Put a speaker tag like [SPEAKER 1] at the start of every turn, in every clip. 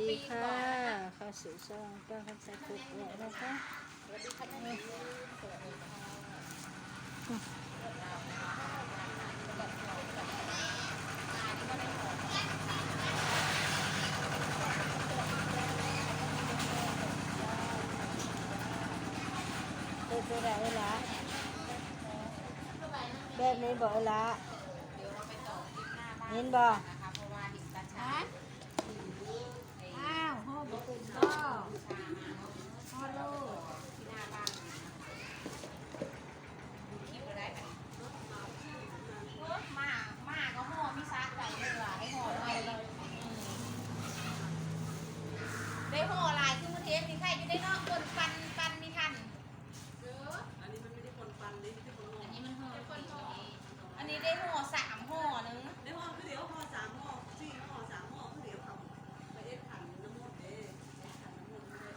[SPEAKER 1] ดีค่ะเข้าสู่ช่องป้าคำใสกุกแล้วนะคะ
[SPEAKER 2] สวัสดีค่ะแม่นิดสวัสดีค่ะ
[SPEAKER 1] เปิดตัวไหนลาแบบนี้บอกลา
[SPEAKER 2] เดี๋ยวเราไปต่อคลิปหน้าบ้าน
[SPEAKER 1] เห็นบอก
[SPEAKER 2] นะคะเพราะว่าเห็นตาชา
[SPEAKER 3] อ้าวพ่อบอกคุณก็
[SPEAKER 2] พ่อลูกที่หน้าบ้านนะคะดูคลิปเราได้แบบเออมามาก็ห่อมีซักไก่เลยว่ะให้ห่อหน่อยได้ห่อหลายคือมือเทปมีใครอยู่ได้เนอกคนปันปันมีทันเออ
[SPEAKER 4] อันนี้มันไม่ได้คนฟันนี่ที่คนง
[SPEAKER 2] อั
[SPEAKER 4] ง
[SPEAKER 2] นนี้มันห่อคนห่ออันนี้ได้ห่อสามห่อนึง
[SPEAKER 4] ในห่อคือเดี๋ยวห่อสามห่อสี่ห่อสามห่อคือเดี๋ยวทำไปเอ็ดขันน้ำมันเด้เอ็ดขันน้ำมันเด้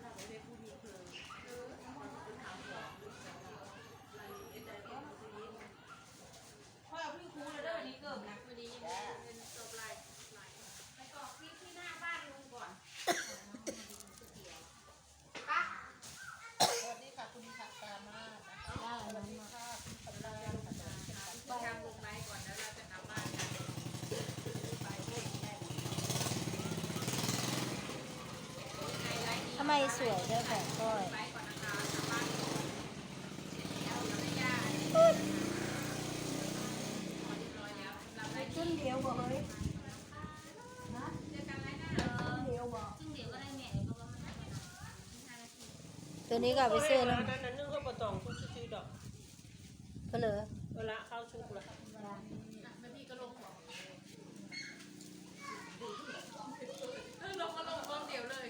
[SPEAKER 4] เราไปได้ผู้มีเพลิงเออห่อเป็นขาวหัวหรือขาวอะไรเอ็ดได้ก็คือนี้
[SPEAKER 2] พ่อเอาพี่ครูเลยเด้อวันนี้เกิดนะวันนี้
[SPEAKER 4] เป็นจบลายลาย
[SPEAKER 2] ไปต่อคลิปที่หน้าบ้านลุงก่อนปะ
[SPEAKER 3] สวัสดีค่ะคุณค่ะตามาสวัสดีค่ะคุณปัญญาค่ะ
[SPEAKER 2] ไปทำลงไม้ก่อนแล้วเราจะกลับบ้านกันไปเล่นได้ไฮไลท์ดี
[SPEAKER 1] ทำไมสวยเด้อแผงก้อย
[SPEAKER 2] ไปก่อนนะคะกลับบ้านก่อนเสร็จแล้วยังไม่ยากพอเรียบร้อย แล้วสำหรับไลฟ์
[SPEAKER 3] ขึ้นเดียวบ่เฮ้ย
[SPEAKER 2] เจอกันไลฟ์หน้า
[SPEAKER 3] เดียวบ่
[SPEAKER 2] ซึ่งเดี๋ยวก็ได้แม่ะว่ามันได้เวลาห้านาที
[SPEAKER 1] ตัวนี้ก็เอาไปซื้อแล้ว
[SPEAKER 4] นั้นนั้นนึงก็ปตองทุกชื่อดอก
[SPEAKER 1] ก็เลย
[SPEAKER 4] เวลาเข้าชุกละ
[SPEAKER 2] อะแล้วพี่ก็ลงของเออลงก็ลงพร้อมเดียวเลย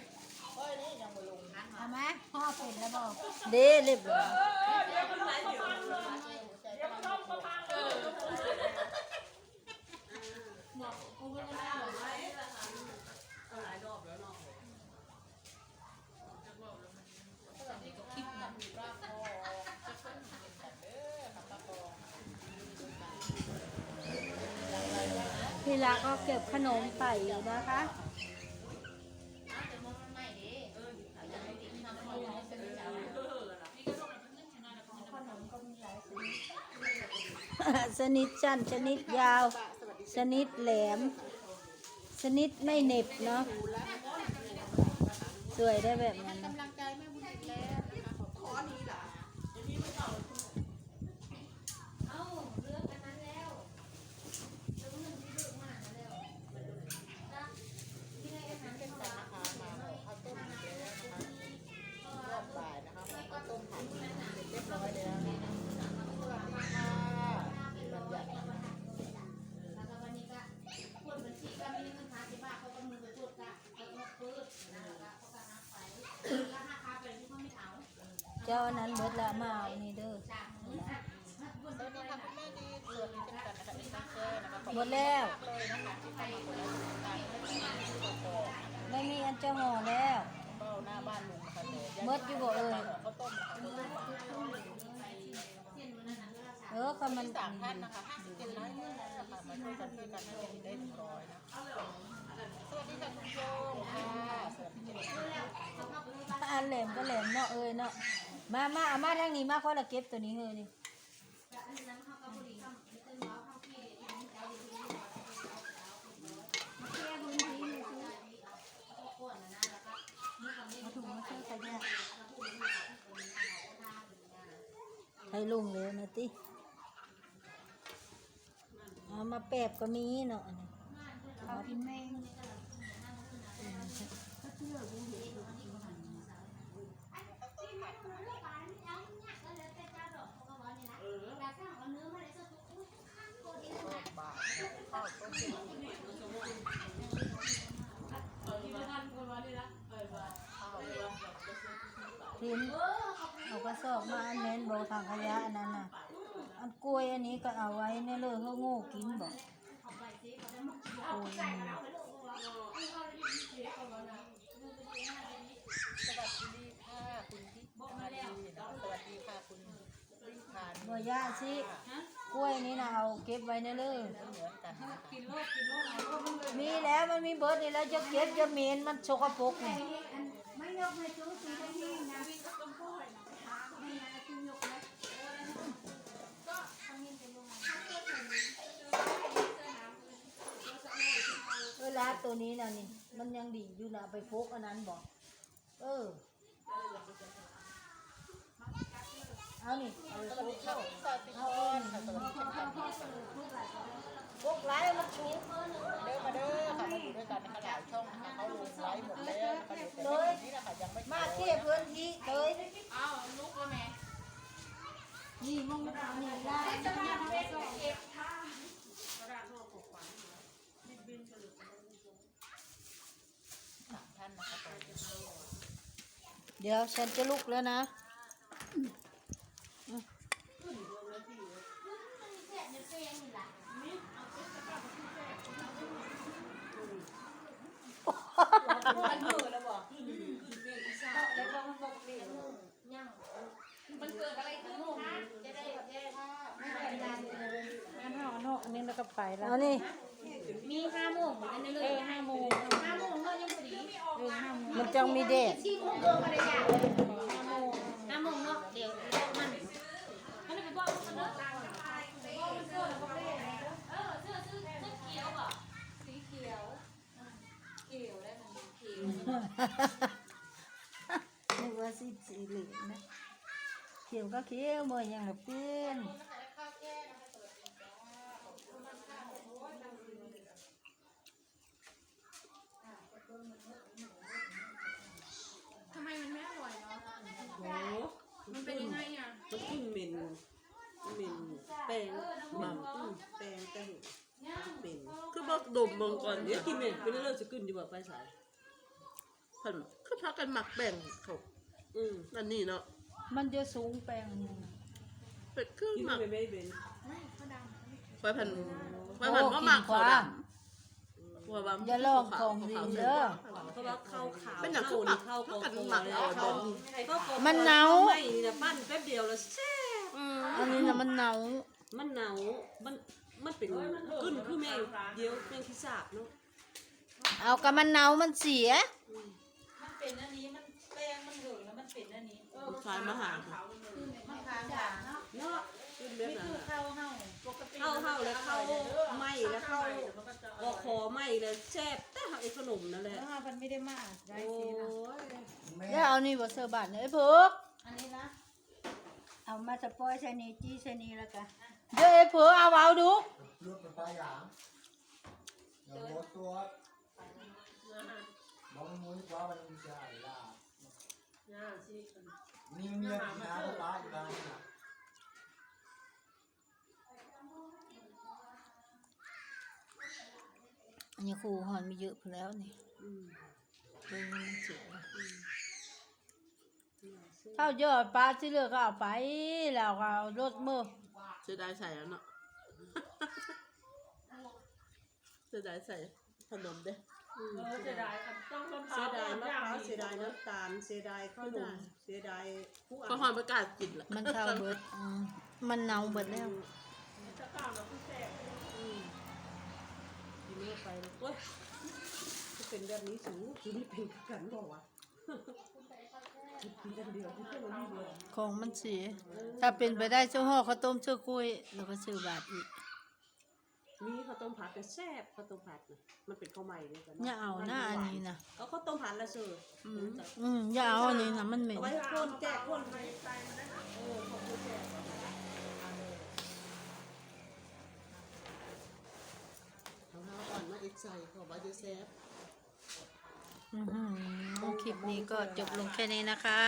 [SPEAKER 3] เฮ้ยนี่ยังบ่ลงทำไหมพ่อ เป็นแล้วบ่
[SPEAKER 1] เด้เรียบร้อย
[SPEAKER 4] เดี๋ยวเดี๋ยวมันไหลยรอบ
[SPEAKER 3] ร้อย
[SPEAKER 1] พี่ละก็เก็บขนมไปอยู่นะคะ
[SPEAKER 2] อ้าวแต่มองมันใหม่ดิ
[SPEAKER 4] เออ
[SPEAKER 2] จะไม่ติดทำให้เราเป็นเจ้า
[SPEAKER 4] เออละ
[SPEAKER 2] พี่ก็ลงมาเพื่อนชนะแล้วก็
[SPEAKER 3] ขนมก็มีหลายสี
[SPEAKER 1] ชนิดสั้นชนิดยาว ชนิดแหลม ชนิดไม่เหน็บเนาะสวยได้แบบนั้นนะ
[SPEAKER 4] เจ้า
[SPEAKER 3] อันนั้น
[SPEAKER 2] เบิดละ
[SPEAKER 1] มาเอานี่เด้อ
[SPEAKER 3] สวัสดีค่ะคุณแม่ดีสวัสดีเช่นกันนะคะอีกท่านเชิญนะคะขอ
[SPEAKER 1] หมดแล้ว
[SPEAKER 3] เลยนะคะที่เข้ามดไลค์กดติดตามให้ที่นี่กด
[SPEAKER 1] ไม่มีอันจ้าห่อแล้ว
[SPEAKER 3] ก็หน้าบ้านลุงนะคะ
[SPEAKER 1] เบิดอยู่บ่เอ่ย
[SPEAKER 3] ข้าวต้ม
[SPEAKER 1] เออคำมัน
[SPEAKER 3] สามท่านนะคะห้าสิบเจ็ดไลค์นะคะมาช่วยกันช่วยกันให้เป็นได้หนึ่งร้อยนะสวัสดีค่ะคุณโยค่ะสวัสดีค่ะ
[SPEAKER 1] อันแหลมก็แหลมเนาะเอ้ยเนาะ มามาเอามาทางนี้มาคนละเก็บตัวนี้เฮ้ยนี่มาถุงมาช่วยขยะให้ลุงเลยนะติเอามาแปบก็มีเนาะ
[SPEAKER 3] เอากินแมงบาทข้าวต้ม
[SPEAKER 1] ทิม เอกมาอันเน้นบอกทางขยะอันนั้นน่ะ อันกล้วยอันนี้ก็เอาไว้ในเลยเขาโง่กินบอกโอ้วย
[SPEAKER 3] สวัสดีค่ะคุณพี่บอกมาแล้วสวัสดีค่ะคุณริพาน
[SPEAKER 1] บ่ยาสิกล้วยนี้นะเอาเก็บไว้ในเลย
[SPEAKER 3] เหมือนกันนะคะ
[SPEAKER 2] กินโลดกินโลดเอาโลดมันเลย
[SPEAKER 1] มีแล้วมันมีเบิร์ดนี่แล้วจะเก็บจะเมนมันสกปรกนี่ย
[SPEAKER 2] ไม่ยกให้ตู้ตู้ที่นี่นะไม่นะ
[SPEAKER 1] ลาตัวนี้นะนี่ มันยังดีอยู่นะไปพกอันนั้นบอก เออ เอานี่เอาไป
[SPEAKER 3] ส
[SPEAKER 1] พ
[SPEAKER 3] วัส
[SPEAKER 1] ก
[SPEAKER 3] ดีค่ะ
[SPEAKER 1] เข้า
[SPEAKER 3] พี่ซอยปิกอนค่ะสวัสดีเช่นกันค่ะพวกไลฟ์มันชุบเด้อมาเด้อค่ะมาอยู่ด้วยกันนะคะหลายช่องนะคะเขาลงไลฟ์หมดแล้วนะคะเดี๋ยวแต่ในนี้นะคะยังไม่
[SPEAKER 1] มาเที่ยวพื้นที่เตย
[SPEAKER 2] อ้าวลุกแล้วแม่
[SPEAKER 1] นี่มองทางนี่ได้
[SPEAKER 2] จะมาเป็นเก็บท่าก
[SPEAKER 4] ระดาษห่อของขวัญบินบินกระลึกกระลึก
[SPEAKER 3] สามท่านนะคะตอนนี้
[SPEAKER 1] เดี๋ยวฉันจะลุกแล้วนะ
[SPEAKER 3] มันมือแล้วบอก
[SPEAKER 2] มันเกิดอะไรขึ้นคะจะได้แจ้ง
[SPEAKER 3] งั้นเอาเนาะอันนี้แล้วก็ไปแล้ว
[SPEAKER 1] เอานี่
[SPEAKER 2] มีห้าโมงเหมือนกันเลย
[SPEAKER 3] เออห้าโมง
[SPEAKER 2] ห้าโมงก็ยังพอดี
[SPEAKER 3] เออห้าโมง
[SPEAKER 1] มันจังมีเด็ก
[SPEAKER 2] ที่โมงเกินอะไรอย่างห้าโมงเนาะเดี๋ยวมันมันไปบอกมันเนาะบอกมันเกิดแล้วก็เล่นเออเสื้อเสื้อเสื้อเขียวอะสีเขียวเขียวได้มันเขียว
[SPEAKER 1] นึกว่าสิสีเหลืองนะเขียวก็เขียวเมื่อยังละเป็น
[SPEAKER 2] ทำไมมันไม่อร่อยเนาะ
[SPEAKER 4] โอ้โห
[SPEAKER 2] มันเป็นยังไงอะ
[SPEAKER 4] มันขึ้นเหม็นเหม็นแป้งหมักอืมแป้งแป้งเป็นคือบอกด มเมืองก่อนเดี๋ยวกินเหม็นเป็นเรื่องจะขึ้นดีกว่าไปสายพันคือพักกันหมักแป้งเขาอืมนั่นนี่เนาะ
[SPEAKER 1] มันจะสูงแปลงนี่นะ
[SPEAKER 4] เป็ดคือหมัก
[SPEAKER 5] ไม่ไม่เป็น
[SPEAKER 4] ไปพันไปพันว่าหมักเขาดำว่าว่า
[SPEAKER 1] อย่าลองของดีเด้อ
[SPEAKER 5] เพราะว่าข้าวขาว
[SPEAKER 4] เป็นอย่างคือหมัก
[SPEAKER 5] ข้าว
[SPEAKER 4] พักกันหมักเอา
[SPEAKER 5] ข้าว
[SPEAKER 4] เดิน
[SPEAKER 5] ข้าวโกโก้
[SPEAKER 1] มันเนา
[SPEAKER 5] ไม่นี่นะปั้นแป๊บเดียวแล้วแซ่บ
[SPEAKER 4] อืม
[SPEAKER 1] อันนี้นะมันเนา
[SPEAKER 5] มันหนาวมัน มันเป็นขึ้นคือแมงเดียวแมงขี้สาบเนาะ
[SPEAKER 1] เอากับมันเนามันเสีย
[SPEAKER 3] มันเป็นอันนี้มันแป้งมันเหลืองแล้วมันเป็นอันนี้
[SPEAKER 4] คลายมาหา
[SPEAKER 3] มันค้างด่างเนาะ
[SPEAKER 5] เนาะขึ้นแบบ
[SPEAKER 3] นี่
[SPEAKER 5] นั้น
[SPEAKER 3] คือ
[SPEAKER 5] น่ะ
[SPEAKER 3] ข้าวเห่าปกติ
[SPEAKER 5] เข้าเข้าแล้วเข้าไหมแล้วเข้าบอคอไหมแล้วแซ่บแต่หักไอ้ขนมนั่นแหละ
[SPEAKER 3] แล้วมันไม่ได้มากได้
[SPEAKER 5] โอ้
[SPEAKER 3] สินะ
[SPEAKER 5] ย
[SPEAKER 1] แล้วเอานี่บ่เสื้อบาทเนี่ยไอ้พวก
[SPEAKER 3] อันนี้นะ
[SPEAKER 1] เอามาสปอยใส่นี่จี้ใส่นี่แล้วกันเดี๋ยวไอ้เผือเอาเอาดู
[SPEAKER 6] Nước của ta giảm Rồi một tuốt Bóng muối quá bên trái là
[SPEAKER 5] ย่าสิ
[SPEAKER 6] Miếng miếng thì nào có lá thì ba nè
[SPEAKER 1] อันนี้ครูหอนมีเยอะพอแล้วนี่
[SPEAKER 5] อืม
[SPEAKER 1] เบิ่ง มันเสียข้าวเยอะปลาที่เหลือก็เอาไป แล้วก็เอารถมือ
[SPEAKER 4] เสียดายใส่แล้วเนาะ เสียดายใส่ขนมเด้
[SPEAKER 5] อืม
[SPEAKER 2] เสียดายต้องต้น
[SPEAKER 5] เสียดายมะพร้าวเสียดายน้ำตาล เสียดายขนมเสียดายผู้
[SPEAKER 4] ก็หอมประกาศกินละ
[SPEAKER 1] มันเท่าเบิดอืมมันเน่าเบิดแล้ว
[SPEAKER 5] อืมกินเนื้อไปเลยโอ๊ยจะเป็นแบบนี้สูงสูงไม่เป็นกันบอกว่ากินกันเดียวกิ
[SPEAKER 1] ของมันเสีย ถ้าเป็นไปได้เจ้าห่อข้าวต้มเชื่อกล้วยแล้วก็ซื้อบาทอีก
[SPEAKER 5] มีข้าวต้มผัดแต่แซ่บข้าวต้มผัดนะมันเป็นข้าวใหม่เลยกัน
[SPEAKER 1] อย่าเอาหน้าอันนี้นะ
[SPEAKER 5] เอาข้าวต้มผัดละเสืออืม
[SPEAKER 1] อืมอย่าเอาอันนี้นะมันเหม็น
[SPEAKER 5] เอาไว้ให้คนแจกคนเออขอบคุณแจก
[SPEAKER 4] เอาห้าก่อนมาอีกใส่ขอใบจะแซ่บ
[SPEAKER 1] อื้อหือคลิปนี้ก็จบลงแค่นี้นะคะ